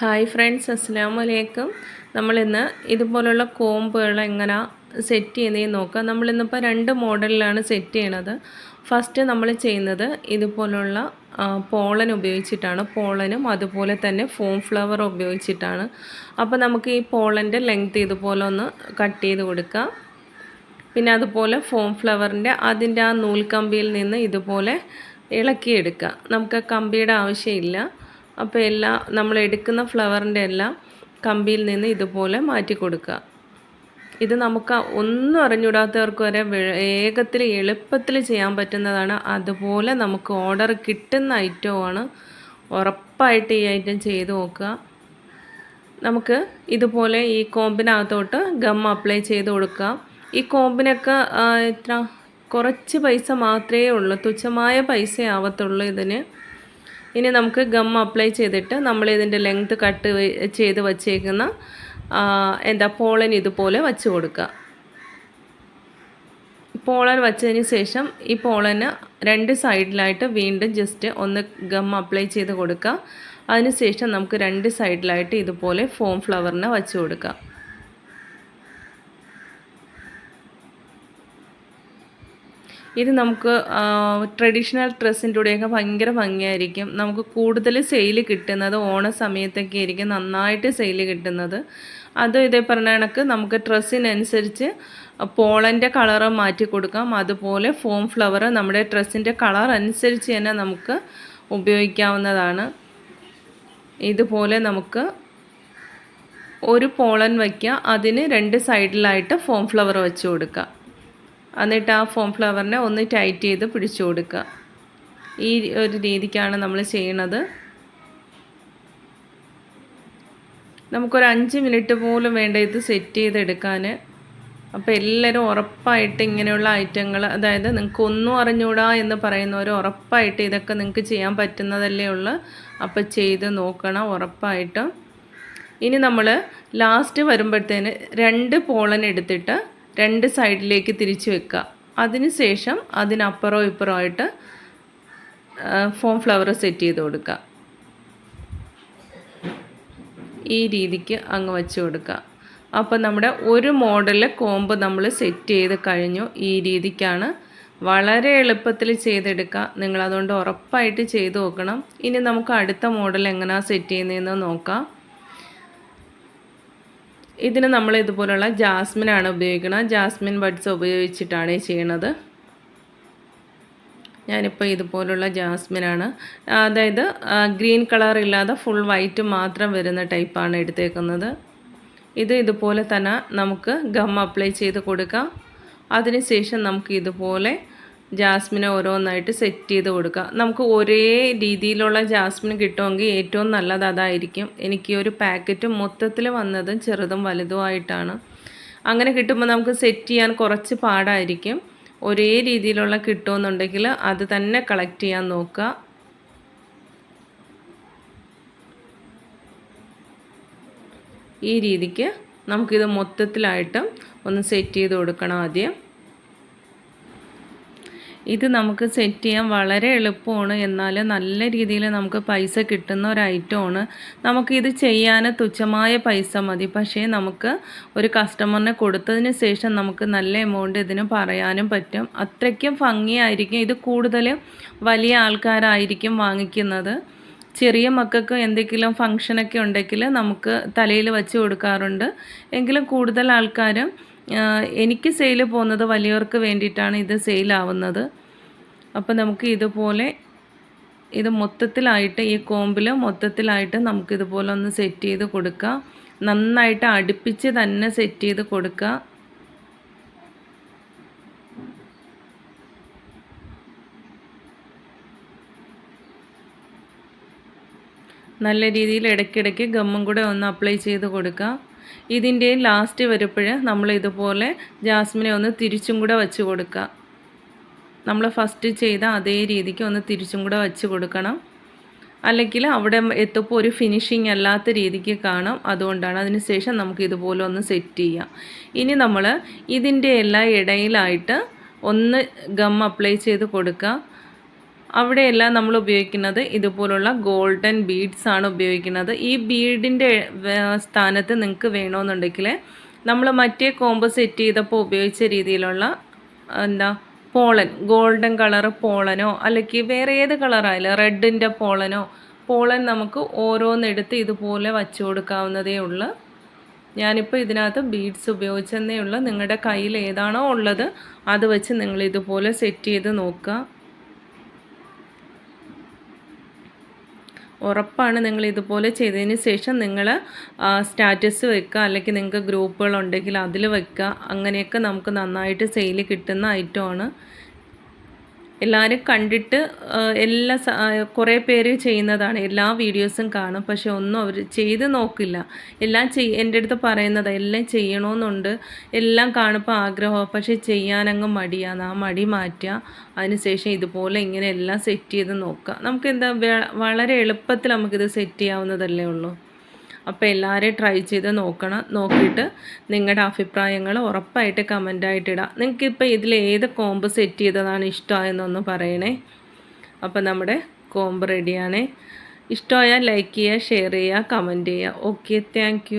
Hi friends അസ്സാം വലൈക്കും നമ്മളിന്ന് ഇതുപോലുള്ള കോമ്പുകൾ എങ്ങനെ സെറ്റ് ചെയ്യുന്നതെന്ന് നോക്കാം. നമ്മളിന്നിപ്പോൾ രണ്ട് മോഡലിലാണ് സെറ്റ് ചെയ്യണത്. ഫസ്റ്റ് നമ്മൾ ചെയ്യുന്നത് ഇതുപോലുള്ള പോളൻ ഉപയോഗിച്ചിട്ടാണ്. പോളനും അതുപോലെ തന്നെ ഫോം ഫ്ലവർ ഉപയോഗിച്ചിട്ടാണ്. അപ്പോൾ നമുക്ക് ഈ പോളന്റെ ലെങ്ത് ഇതുപോലെ ഒന്ന് കട്ട് ചെയ്ത് കൊടുക്കാം. പിന്നെ അതുപോലെ ഫോം ഫ്ലവറിന്റെ അതിന്റെ ആ നൂൽക്കമ്പിയിൽ നിന്ന് ഇതുപോലെ ഇളക്കിയെടുക്കുക നമുക്ക് കമ്പിയുടെ ആവശ്യമില്ല. അപ്പോൾ എല്ലാ നമ്മൾ എടുക്കുന്ന ഫ്ലവറിന്റെ എല്ലാം കമ്പിയിൽ നിന്ന് ഇതുപോലെ മാറ്റി കൊടുക്കുക. ഇത് നമുക്ക് ഒന്നും അറിഞ്ഞൂടാത്തവർക്ക് വരെ വേഗത്തിൽ എളുപ്പത്തിൽ ചെയ്യാൻ പറ്റുന്നതാണ്. അതുപോലെ നമുക്ക് ഓർഡർ കിട്ടുന്ന ഐറ്റവുമാണ് ഉറപ്പായിട്ട് ഈ ഐറ്റം ചെയ്ത് നോക്കുക. നമുക്ക് ഇതുപോലെ ഈ കോമ്പിനകത്തോട്ട് ഗം അപ്ലൈ ചെയ്ത് കൊടുക്കുക. ഈ കോമ്പിനൊക്കെ എത്ര? കുറച്ച് പൈസ മാത്രമേ ഉള്ളൂ. തുച്ഛമായ പൈസ ആവത്തുള്ളൂ ഇതിന്. ഇനി നമുക്ക് ഗം അപ്ലൈ ചെയ്തിട്ട് നമ്മൾ ഇതിന്റെ ലെങ്ത് കട്ട് ചെയ്ത് വച്ചേക്കുന്ന എന്താ പോളൻ ഇതുപോലെ വച്ച് കൊടുക്കുക പോളൻ വച്ചതിന് ശേഷം ഈ പോളന് രണ്ട് സൈഡിലായിട്ട് വീണ്ടും ജസ്റ്റ് ഒന്ന് ഗം അപ്ലൈ ചെയ്ത് കൊടുക്കുക അതിനുശേഷം നമുക്ക് രണ്ട് സൈഡിലായിട്ട് ഇതുപോലെ ഫോം ഫ്ലവറിനെ വച്ച് കൊടുക്കാം. ഇത് നമുക്ക് ട്രഡീഷണൽ ഡ്രസ്സിന്റെ കൂടെയൊക്കെ ഭയങ്കര ഭംഗിയായിരിക്കും. നമുക്ക് കൂടുതൽ സെയിൽ കിട്ടുന്നത് ഓണ സമയത്തൊക്കെ ആയിരിക്കും നന്നായിട്ട് സെയിൽ കിട്ടുന്നത്. അത് ഇതേ പറഞ്ഞ കണക്ക് നമുക്ക് ഡ്രസ്സിനനുസരിച്ച് പോളന്റെ കളറ് മാറ്റി കൊടുക്കാം. അതുപോലെ ഫോം ഫ്ലവർ നമ്മുടെ ഡ്രസ്സിന്റെ കളർ അനുസരിച്ച് തന്നെ നമുക്ക് ഉപയോഗിക്കാവുന്നതാണ്. ഇതുപോലെ നമുക്ക് ഒരു പോളൻ വയ്ക്കുക അതിന് രണ്ട് സൈഡിലായിട്ട് ഫോം ഫ്ലവർ വെച്ച് കൊടുക്കുക എന്നിട്ട് ആ ഫോം ഫ്ലവറിനെ ഒന്ന് ടൈറ്റ് ചെയ്ത് പിടിച്ചു കൊടുക്കുക. ഈ ഒരു രീതിക്കാണ് നമ്മൾ ചെയ്യണത്. നമുക്കൊരു അഞ്ച് മിനിറ്റ് പോലും വേണ്ട ഇത് സെറ്റ് ചെയ്തെടുക്കാൻ. അപ്പോൾ എല്ലാവരും ഉറപ്പായിട്ട് ഇങ്ങനെയുള്ള ഐറ്റങ്ങൾ അതായത് നിങ്ങൾക്ക് ഒന്നും അറിഞ്ഞൂടാ എന്ന് പറയുന്നവർ ഉറപ്പായിട്ട് ഇതൊക്കെ നിങ്ങൾക്ക് ചെയ്യാൻ പറ്റുന്നതല്ലേ ഉള്ളു. അപ്പോൾ ചെയ്ത് നോക്കണം ഉറപ്പായിട്ടും. ഇനി നമ്മൾ ലാസ്റ്റ് വരുമ്പോഴത്തേന് രണ്ട് പോളൻ എടുത്തിട്ട് രണ്ട് സൈഡിലേക്ക് തിരിച്ച് വെക്കുക. അതിന് ശേഷം അതിനപ്പുറവും ഇപ്പുറമായിട്ട് ഫോം ഫ്ലവർ സെറ്റ് ചെയ്ത് കൊടുക്കുക. ഈ രീതിക്ക് അങ്ങ് വെച്ച് കൊടുക്കുക. അപ്പോൾ നമ്മുടെ ഒരു മോഡൽ കോമ്പ് നമ്മൾ സെറ്റ് ചെയ്ത് കഴിഞ്ഞു. ഈ രീതിക്കാണ് വളരെ എളുപ്പത്തിൽ ചെയ്തെടുക്കുക. നിങ്ങളതുകൊണ്ട് ഉറപ്പായിട്ട് ചെയ്ത് നോക്കണം. ഇനി നമുക്ക് അടുത്ത മോഡൽ എങ്ങനെയാണ് സെറ്റ് ചെയ്യുന്നതെന്ന് നോക്കാം. ഇതിന് നമ്മൾ ഇതുപോലുള്ള ജാസ്മിനാണ് ഉപയോഗിക്കുന്നത് ജാസ്മിൻ ബഡ്സ് ഉപയോഗിച്ചിട്ടാണ് ചെയ്യണത്. ഞാനിപ്പോൾ ഇതുപോലുള്ള ജാസ്മിനാണ്. അതായത് ഗ്രീൻ കളർ ഇല്ലാതെ ഫുൾ വൈറ്റ് മാത്രം വരുന്ന ടൈപ്പാണ് എടുത്തേക്കുന്നത്. ഇത് ഇതുപോലെ തന്നെ നമുക്ക് ഗം അപ്ലൈ ചെയ്ത് കൊടുക്കാം. അതിനുശേഷം നമുക്ക് ഇതുപോലെ ജാസ്മിനെ ഓരോന്നായിട്ട് സെറ്റ് ചെയ്ത് കൊടുക്കുക. നമുക്ക് ഒരേ രീതിയിലുള്ള ജാസ്മിൻ കിട്ടുമെങ്കിൽ ഏറ്റവും നല്ലത് അതായിരിക്കും. എനിക്ക് ഒരു പാക്കറ്റ് മൊത്തത്തിൽ വന്നതും ചെറുതും വലുതുമായിട്ടാണ്. അങ്ങനെ കിട്ടുമ്പോൾ നമുക്ക് സെറ്റ് ചെയ്യാൻ കുറച്ച് പാടായിരിക്കും. ഒരേ രീതിയിലുള്ള കിട്ടുമെന്നുണ്ടെങ്കിൽ അത് തന്നെ കളക്ട് ചെയ്യാൻ നോക്കുക. ഈ രീതിക്ക് നമുക്കിത് മൊത്തത്തിലായിട്ടും ഒന്ന് സെറ്റ് ചെയ്ത് കൊടുക്കണം ആദ്യം. ഇത് നമുക്ക് സെറ്റ് ചെയ്യാൻ വളരെ എളുപ്പമാണ്. എന്നാൽ നല്ല രീതിയിൽ നമുക്ക് പൈസ കിട്ടുന്ന ഒരു ഐറ്റമാണ് നമുക്കിത് ചെയ്യാൻ തുച്ഛമായ പൈസ മതി. പക്ഷേ നമുക്ക് ഒരു കസ്റ്റമറിനെ കൊടുത്തതിന് ശേഷം നമുക്ക് നല്ല എമൗണ്ട് ഇതിന് പറയാനും പറ്റും. അത്രയ്ക്കും ഭംഗിയായിരിക്കും. ഇത് കൂടുതൽ വലിയ ആൾക്കാരായിരിക്കും വാങ്ങിക്കുന്നത്. ചെറിയ മക്കൾക്ക് എന്തെങ്കിലും ഫങ്ഷനൊക്കെ ഉണ്ടെങ്കിൽ നമുക്ക് തലയിൽ വെച്ച് കൊടുക്കാറുണ്ട്. എങ്കിലും കൂടുതൽ ആൾക്കാരും എനിക്ക് സെയിൽ പോകുന്നത് വലിയവർക്ക് വേണ്ടിയിട്ടാണ് ഇത് സെയിലാവുന്നത് അപ്പോൾ നമുക്ക് ഇതുപോലെ ഇത് മൊത്തത്തിലായിട്ട് ഈ കോമ്പിൽ മൊത്തത്തിലായിട്ട് നമുക്കിതുപോലെ ഒന്ന് സെറ്റ് ചെയ്ത് കൊടുക്കുക നന്നായിട്ട് അടുപ്പിച്ച് തന്നെ സെറ്റ് ചെയ്ത് കൊടുക്കുക നല്ല രീതിയിൽ ഇടയ്ക്കിടയ്ക്ക് ഗമ്മും കൂടെ ഒന്ന് അപ്ലൈ ചെയ്ത് കൊടുക്കുക ഇതിന്റെ ലാസ്റ്റ് വരുമ്പോൾ നമ്മൾ ഇതുപോലെ ജാസ്മിനെ ഒന്ന് തിരിച്ചും കൂടെ വെച്ച് കൊടുക്കുക. നമ്മൾ ഫസ്റ്റ് ചെയ്ത അതേ രീതിക്ക് ഒന്ന് തിരിച്ചും കൂടെ വെച്ച് കൊടുക്കണം. അല്ലെങ്കിൽ അവിടെ എത്തുമ്പോൾ ഒരു ഫിനിഷിങ് അല്ലാത്ത രീതിക്ക് കാണും. അതുകൊണ്ടാണ് അതിന് ശേഷം നമുക്ക് ഇതുപോലെ ഒന്ന് സെറ്റ് ചെയ്യാം. ഇനി നമ്മൾ ഇതിന്റെ എല്ലാ ഇടയിലായിട്ട് ഒന്ന് ഗം അപ്ലൈ ചെയ്ത് കൊടുക്കുക. അവിടെയെല്ലാം നമ്മൾ ഉപയോഗിക്കുന്നത് ഇതുപോലുള്ള ഗോൾഡൻ ബീഡ്സ് ആണ് ഉപയോഗിക്കുന്നത്. ഈ ബീഡിന്റെ സ്ഥാനത്ത് നിങ്ങൾക്ക് വേണമെന്നുണ്ടെങ്കിൽ നമ്മൾ മറ്റേ കോമ്പ് സെറ്റ് ചെയ്തപ്പോൾ ഉപയോഗിച്ച രീതിയിലുള്ള എന്താ പോളൻ ഗോൾഡൻ കളർ പോളനോ അല്ലെങ്കിൽ വേറെ ഏത് കളറായാലും റെഡിന്റെ പോളനോ പോളൻ നമുക്ക് ഓരോന്നെടുത്ത് ഇതുപോലെ വച്ചു കൊടുക്കാവുന്നതേ ഉള്ളൂ. ഞാനിപ്പോൾ ഇതിനകത്ത് ബീഡ്സ് ഉപയോഗിച്ചെന്നേ ഉള്ളൂ. നിങ്ങളുടെ കയ്യിൽ ഏതാണോ ഉള്ളത് അത് വെച്ച് നിങ്ങൾ ഇതുപോലെ സെറ്റ് ചെയ്ത് നോക്കുക. ഉറപ്പാണ് നിങ്ങൾ ഇതുപോലെ ചെയ്തതിന് ശേഷം നിങ്ങൾ സ്റ്റാറ്റസ് വെക്കുക അല്ലെങ്കിൽ നിങ്ങൾക്ക് ഗ്രൂപ്പുകൾ ഉണ്ടെങ്കിൽ അതിൽ വെക്കുക. അങ്ങനെയൊക്കെ നമുക്ക് നന്നായിട്ട് സെയിൽ കിട്ടുന്ന ഐറ്റമാണ് എല്ലാവരും കണ്ടിട്ട് എല്ലാ കുറേ പേര് ചെയ്യുന്നതാണ്. എല്ലാ വീഡിയോസും കാണും. പക്ഷെ ഒന്നും അവർ ചെയ്ത് നോക്കില്ല. എല്ലാം ചെയ് എന്റെ അടുത്ത് പറയുന്നത് എല്ലാം ചെയ്യണമെന്നുണ്ട് എല്ലാം കാണുമ്പോൾ ആഗ്രഹമാണ് പക്ഷെ ചെയ്യാനങ്ങ് മടിയാണ്. ആ മടി മാറ്റുക അതിനുശേഷം ഇതുപോലെ ഇങ്ങനെ എല്ലാം സെറ്റ് ചെയ്ത് നോക്കുക നമുക്ക് എന്താ വളരെ എളുപ്പത്തിൽ നമുക്കിത് സെറ്റ് ചെയ്യാവുന്നതല്ലേ ഉള്ളൂ. അപ്പോൾ എല്ലാവരെയും ട്രൈ ചെയ്ത് നോക്കണം നോക്കിയിട്ട് നിങ്ങളുടെ അഭിപ്രായങ്ങൾ ഉറപ്പായിട്ട് കമന്റായിട്ട് നിങ്ങൾക്കിപ്പോൾ ഇതിൽ ഏത് കോമ്പ് സെറ്റ് ചെയ്തതാണ് ഇഷ്ടമായെന്നൊന്ന് പറയണേ. അപ്പോൾ നമ്മുടെ കോമ്പ് റെഡിയാണേ ഇഷ്ടമായാൽ ലൈക്ക് ചെയ്യുക ഷെയർ ചെയ്യുക കമന്റ് ചെയ്യുക. Okay thank